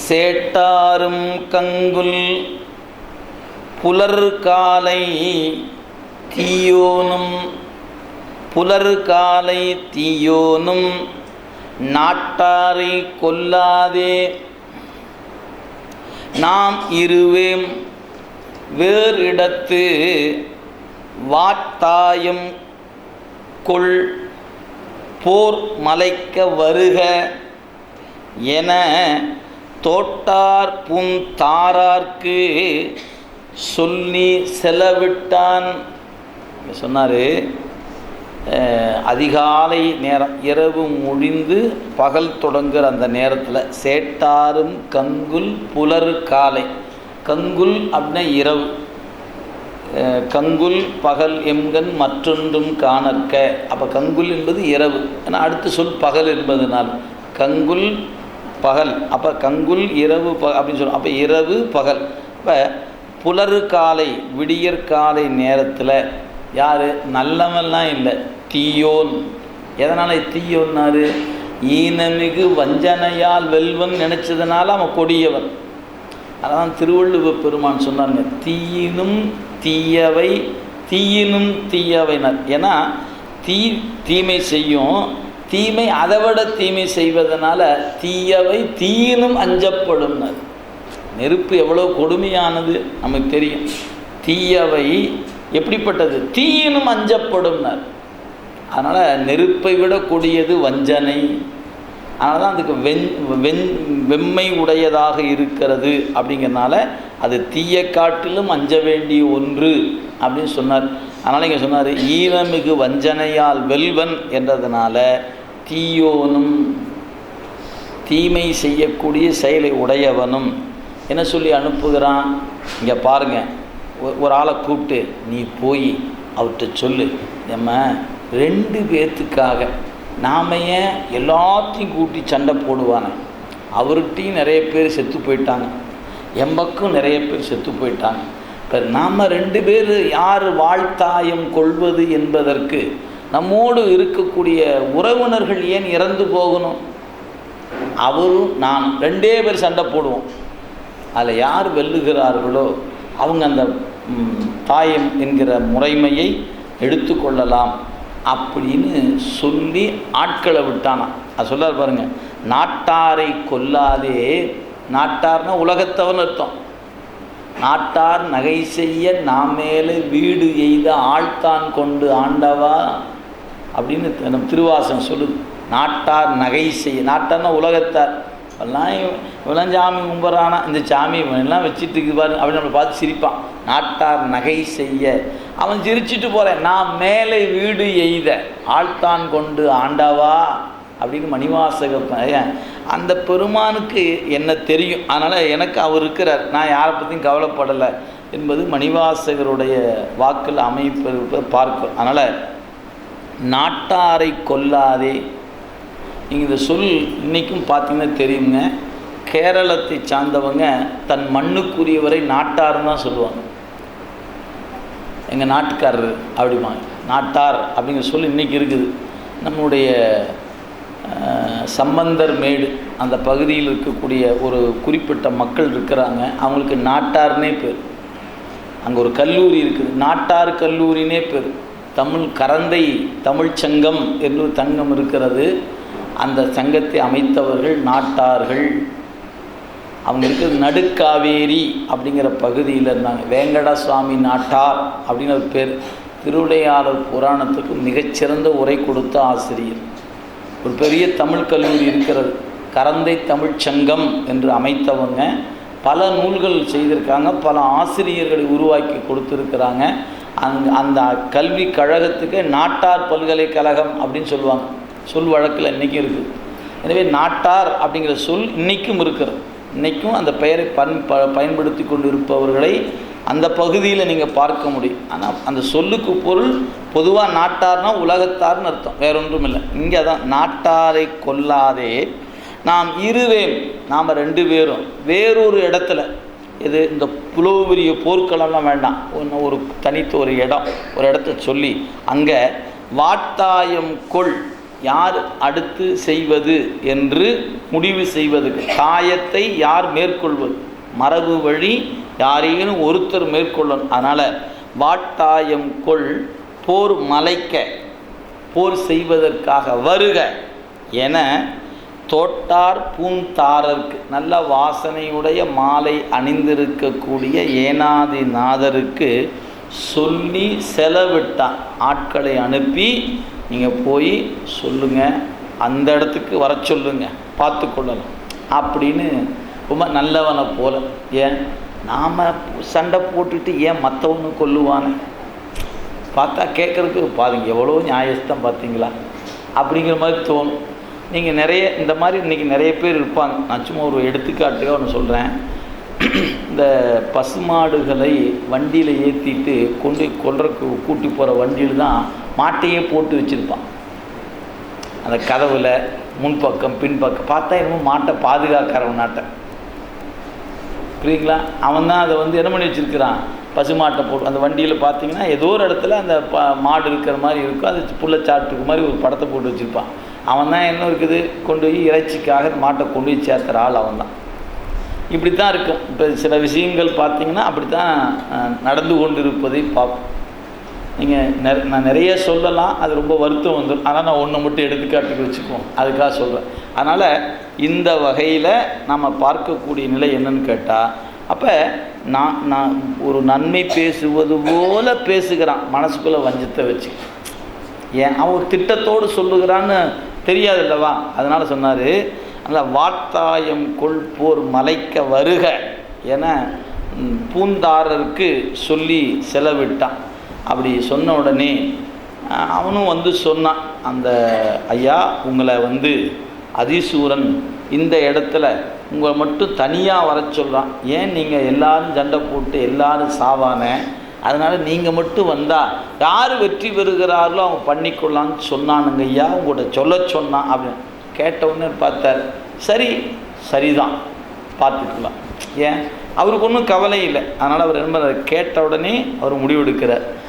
சேட்டாரும் கங்குல் புலர் காலை தீயோனும் புலர் காலை தீயோனும் நாட்டாரை கொல்லாதே. நாம் இருவேம் வேறிடத்து வாட்டாயம் கொள் போர் மலைக்க வருக என தோட்டார் புன் தாரார்க்கு சொல்லி செலவிட்டான். சொன்னார் அதிகாலை நேரம் இரவு முடிந்து பகல் தொடங்குற அந்த நேரத்தில் சேட்டாரும் கங்குல் புலர் காலை. கங்குல் அப்படின்னா இரவு. கங்குல் பகல் எம்கன் மற்றொன்றும் காணற்க. அப்போ கங்குல் என்பது இரவு. ஏன்னா அடுத்த சொல் பகல் என்பதனால். கங்குல் பகல். அப்போ கங்குல் இரவு ப அப்படின்னு சொல்லுவோம் அப்போ இரவு பகல். இப்போ புலரு காலை விடியற் காலை நேரத்தில் யார்? நல்லவெல்லாம் இல்லை. தீயோன். எதனால் தீயோன்னாரு? ஈனமிகு வஞ்சனையால் வெல்வன் நினச்சதுனால அவன் கொடியவன். அதான் திருவள்ளுவ பெருமான் சொன்னாங்க தீயினும் தீயவை தீயினும் தீயவைனர். ஏன்னா தீ தீமை செய்யும் தீமை அதை விட தீமை செய்வதனால தீயவை தீயினும் அஞ்சப்படும் நெருப்பு எவ்வளோ கொடுமையானது நமக்கு தெரியும். தீயவை எப்படிப்பட்டது? தீயினும் அஞ்சப்படும்னர். அதனால் நெருப்பை விட கொடியது வஞ்சனை. அதனால தான் அதுக்கு வெண் வெண் வெம்மை உடையதாக இருக்கிறது அப்படிங்கிறனால அது தீய காட்டிலும் அஞ்ச வேண்டிய ஒன்று அப்படின்னு சொன்னார். அதனால் இங்கே சொன்னார் ஈரமிகு வஞ்சனையால் வெல்வன் என்றதுனால தீயோனும் தீமை செய்யக்கூடிய செயலை உடையவனும். என்ன சொல்லி அனுப்புகிறான்? இங்கே பாருங்க. ஒ- ஒரு ஆளை கூப்பிட்டு நீ போய் அவர்கிட்ட சொல்லு. நம்ம ரெண்டு பேர்த்துக்காக நாம ஏன் எல்லாத்தையும் கூட்டி சண்டை போடுவானே? அவர்கிட்டையும் நிறைய பேர் செத்து போயிட்டாங்க. எம்பக்கும் நிறைய பேர் செத்து போயிட்டாங்க. இப்போ நாம் ரெண்டு பேர் யார் வாழ்த்தாயம் கொள்வது என்பதற்கு நம்மோடு இருக்கக்கூடிய உறவினர்கள் ஏன் இறந்து போகணும்? அவரும் நான் ரெண்டே பேர் சண்டை போடுவோம். அதில் யார் வெல்லுகிறார்களோ அவங்க அந்த தாயம் என்கிற முறைமையை எடுத்துக்கொள்ளலாம் அப்படின்னு சொல்லி ஆட்களை விட்டானாம் அது சொல்லார் பாருங்க நாட்டாரை கொல்லாதே. நாட்டார்னா உலகத்தவன் அர்த்தம். நாட்டார் நகை செய்ய நாம் மேலே வீடு எய்த ஆழ்த்தான் கொண்டு ஆண்டவா. அப்படின்னு நம் நம்ம திருவாசகம் சொல்லுது. நாட்டார் நகை செய்ய நாட்டார்னா உலகத்தார். எல்லாம் இவெல்லாம் சாமி கும்பிட்றானா இந்த சாமி இவனெல்லாம் வச்சுட்டு இருக்குது பாரு அப்படின்னு நம்மளை பார்த்து சிரிப்பான். நாட்டார் நகை செய்ய. அவன் சிரிச்சிட்டு போகிறேன் நான் மேலே வீடு எய்த ஆழ்த்தான் கொண்டு ஆண்டவா? அப்படின்னு மணிவாசக அந்த பெருமானுக்கு என்ன தெரியும்? அதனால் எனக்கு அவர் இருக்கிறார். நான் யாரை பற்றியும் கவலைப்படலை என்பது மணிவாசகருடைய வாக்கில் அமைப்பது பார்க்கும். அதனால் நாட்டாரை கொல்லாதே. இந்த சொல் இன்றைக்கும் பார்த்தீங்கன்னா தெரியுங்க. கேரளத்தை சார்ந்தவங்க தன் மண்ணுக்குரியவரை நாட்டார்னு தான் சொல்லுவாங்க. எங்கள் நாட்டுக்காரர் அப்படிமா நாட்டார் அப்படிங்கிற சொல் இன்றைக்கி இருக்குது. நம்முடைய சம்பந்தர் மேடு அந்த பகுதியில் இருக்கக்கூடிய ஒரு குறிப்பிட்ட மக்கள் இருக்கிறாங்க. அவங்களுக்கு நாட்டார்னே பேர். அங்கே ஒரு கல்லூரி இருக்குது. நாட்டார் கல்லூரினே பேர். தமிழ் கரந்தை தமிழ்ச் சங்கம் என்று தங்கம் சங்கம் இருக்கிறது. அந்த சங்கத்தை அமைத்தவர்கள் நாட்டார்கள். அவங்க இருக்கிறது நடுக்காவேரி அப்படிங்கிற பகுதியில் இருந்தாங்க. வேங்கடா சுவாமி நாட்டார் அப்படின்னு ஒரு பேர். திருவிளையாடல் புராணத்துக்கு மிகச்சிறந்த உரை கொடுத்த ஆசிரியர். ஒரு பெரிய தமிழ் கல்லூரி இருக்கிறது. கரந்தை தமிழ்ச் சங்கம் என்று அமைத்தவங்க. பல நூல்கள் செய்திருக்காங்க பல ஆசிரியர்களை உருவாக்கி கொடுத்துருக்குறாங்க. அங் அந்த கல்வி கழகத்துக்கு நாட்டார் பல்கலைக்கழகம் அப்படின்னு சொல்லுவாங்க. சொல் வழக்கில் இன்றைக்கும் இருக்குது எனவே நாட்டார் அப்படிங்கிற சொல் இன்றைக்கும் இருக்கிறது. இன்றைக்கும் அந்த பெயரை பன் ப பயன்படுத்தி கொண்டு இருப்பவர்களை அந்த பகுதியில் நீங்கள் பார்க்க முடியும். ஆனால் அந்த சொல்லுக்கு பொருள் பொதுவாக நாட்டார்னால் உலகத்தார்னு அர்த்தம். வேறொன்றும் இல்லை இங்கே தான் நாட்டாரை கொல்லாதே நாம் இருவேம் நாம் ரெண்டு பேரும். வேறொரு இடத்துல. இது இந்த இவ்வளோ பெரிய போர்க்களம்லாம் வேண்டாம். ஒன்று ஒரு தனித்த ஒரு இடம் ஒரு இடத்த சொல்லி அங்கே வாட்டாயம் கொள் யார் அடுத்து செய்வது என்று முடிவு செய்வதுக்கு தாயத்தை யார் மேற்கொள்வது? மரபு வழி யாரேனும் ஒருத்தர் மேற்கொள்ளணும். அதனால் வாட்டாயம் கொள் போர் மலைக்க போர் செய்வதற்காக வருக என தோட்டார் பூந்தாரர்க்கு நல்ல வாசனையுடைய மாலை அணிந்திருக்கக்கூடிய ஏனாதிநாதருக்கு சொல்லி செலவிட்டான். ஆட்களை அனுப்பி நீங்கள் போய் சொல்லுங்கள் அந்த இடத்துக்கு வர சொல்லுங்க. பார்த்து கொள்ளலாம் அப்படின்னு ரொம்ப நல்லவனை போல. ஏன்? நாம் சண்டை போட்டுட்டு ஏன் மற்றவனு கொல்லுவானே? பார்த்தா கேட்குறதுக்கு பாருங்க எவ்வளோ நியாயஸ்தான் பார்த்தீங்களா? அப்படிங்கிற மாதிரி தோணும். நீங்கள் நிறைய இந்த மாதிரி இன்றைக்கி நிறைய பேர் இருப்பாங்க. நான் சும்மா ஒரு எடுத்துக்காட்டுக்காக ஒன்று சொல்கிறேன் இந்த பசுமாடுகளை வண்டியில் ஏற்றிட்டு கொண்டு கொல்றக்கு கூட்டி போகிற வண்டியில் தான் மாட்டையே போட்டு வச்சுருப்பான். அந்த கதவில் முன்பக்கம் பின்பக்கம் பார்த்தா என்னமோ மாட்டை பாதுகாக்கிறவன் நாட்டை. புரியுங்களா அவன் தான் அதை வந்து என்ன பண்ணி வச்சுருக்கிறான்? பசுமாட்டை போட்டு அந்த வண்டியில் பார்த்தீங்கன்னா ஏதோ ஒரு இடத்துல அந்த பா மாடு இருக்கிற மாதிரி இருக்கும். அது புள்ளச்சாட்டுக்கு மாதிரி ஒரு படத்தை போட்டு வச்சுருப்பான். அவன் தான் என்ன இருக்குது? கொண்டு போய் இறைச்சிக்காக மாட்டை கொண்டு போய் சேர்த்துற ஆள் அவன் தான் இப்படி தான் இருக்கும். இப்போ சில விஷயங்கள் பார்த்தீங்கன்னா அப்படி தான் நடந்து கொண்டு இருப்பதை பார்ப்போம் நீங்கள் நெ நான் நிறைய சொல்லலாம். அது ரொம்ப வருத்தம் வந்துடும் ஆனால் நான் ஒன்று மட்டும் எடுத்துக்காட்டுக்கு வச்சுக்குவோம். அதுக்காக சொல்கிறேன் அதனால் இந்த வகையில் நம்ம பார்க்கக்கூடிய நிலை என்னன்னு கேட்டால் அப்போ நான் நான் ஒரு நன்மை பேசுவது போல பேசுகிறான். மனசுக்குள்ளே வஞ்சத்தை வச்சு. ஏன்? அவன் ஒரு திட்டத்தோடு சொல்லுகிறான்னு தெரியாதுல்லவா? அதனால் சொன்னார் அந்த வாட்டாயம் கொள்போர் மலைக்க வருக என பூந்தாரருக்கு சொல்லி செலவிட்டான். அப்படி சொன்ன உடனே அவனும் வந்து சொன்னான் அந்த ஐயா உங்களை வந்து அதிசூரன் இந்த இடத்துல உங்களை மட்டும் தனியாக வர சொல்கிறான் ஏன் நீங்கள் எல்லாரும் சண்டை போட்டு எல்லாரும் சாவான அதனால் நீங்கள் மட்டும் வந்தால் யார் வெற்றி பெறுகிறார்களோ அவங்க பண்ணிக்கொள்ளான்னு சொன்னானுங்க ஐயா உங்கள்கிட்ட சொல்ல சொன்னான் அப்படின்னு. கேட்டவுடனே பார்த்தார் சரி சரிதான் பார்த்துக்கலாம். ஏன்? அவருக்கு ஒன்றும் கவலை இல்லை. அதனால் அவர் என்ன கேட்ட உடனே அவர் முடிவெடுக்கிறார்.